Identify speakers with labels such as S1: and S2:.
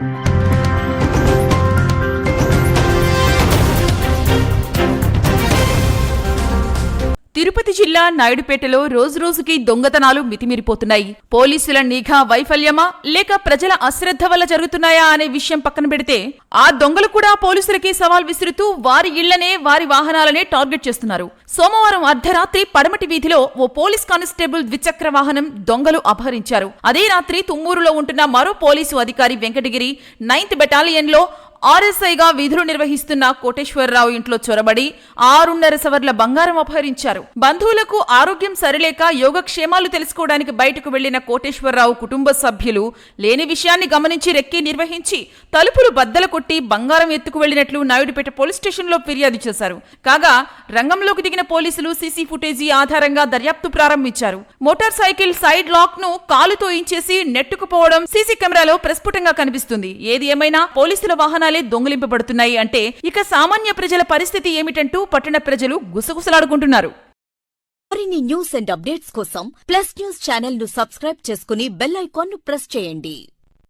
S1: thank you Tirupati జిల్లా నాయుడుపేటలో రోజురోజుకి దొంగతనాలు మితిమీరిపోతున్నాయి. పోలీసుల నిఘా వైఫల్యమా? లేక ప్రజల అశ్రద్ధ వల్ల జరుగుతున్నాయా అనే విషయం పక్కన పెడితే ఆ దొంగలు కూడా పోలీసులకి సవాల్ విసురుతూ వారి ఇళ్ళనే వారి వాహనాలనే టార్గెట్ చేస్తున్నారు. సోమవారం అర్ధరాత్రి పడమటి వీధిలో ఓ పోలీస్ కానిస్టేబుల్ ద్విచక్ర వాహనం దొంగలు అపహరించారు. అదే రాత్రి తుమ్మూరులో ఉంటున్న మరో పోలీసు అధికారి వెంకటగిరి నైన్త్ బెటాలియన్లో ఆర్ఎస్ఐగా విధులు నిర్వహిస్తున్న కోటేశ్వరరావు ఇంట్లో చొరబడి ఆరున్నర సవర్ల బంగారం అపహరించారు. బంధువులకు ఆరోగ్యం సరిలేక యోగక్షేమాలు తెలుసుకోవడానికి బయటకు వెళ్ళిన కోటేశ్వరరావు కుటుంబ సభ్యులు లేని విషయాన్ని గమనించి రెక్కి నిర్వహించి తలుపులు బద్దలు కొట్టి బంగారం ఎత్తుకు వెళ్ళినట్లు నాయుడుపేట పోలీస్ స్టేషన్లో ఫిర్యాదు చేశారు. కాగా రంగంలోకి దిగిన పోలీసులు సీసీ ఫుటేజీ ఆధారంగా దర్యాప్తు ప్రారంభించారు. మోటార్ సైకిల్ సైడ్ లాక్ను కాలుతో ఇంచేసి నెట్టుకుపోవడం సీసీ కెమెరాలో ప్రస్ఫుటంగా కనిపిస్తుంది. ఏది ఏమైనా పోలీసుల వాహనాలే దొంగిలింపబడుతున్నాయి అంటే ఇక సామాన్య ప్రజల పరిస్థితి ఏమిటంటూ పట్టణ ప్రజలు గుసగుసలాడుకుంటున్నారు.
S2: మరిన్ని న్యూస్ అండ్ అప్డేట్స్ కోసం ప్లస్ న్యూస్ ఛానల్ను సబ్స్క్రైబ్ చేసుకుని బెల్ ఐకాన్ను ప్రెస్ చేయండి.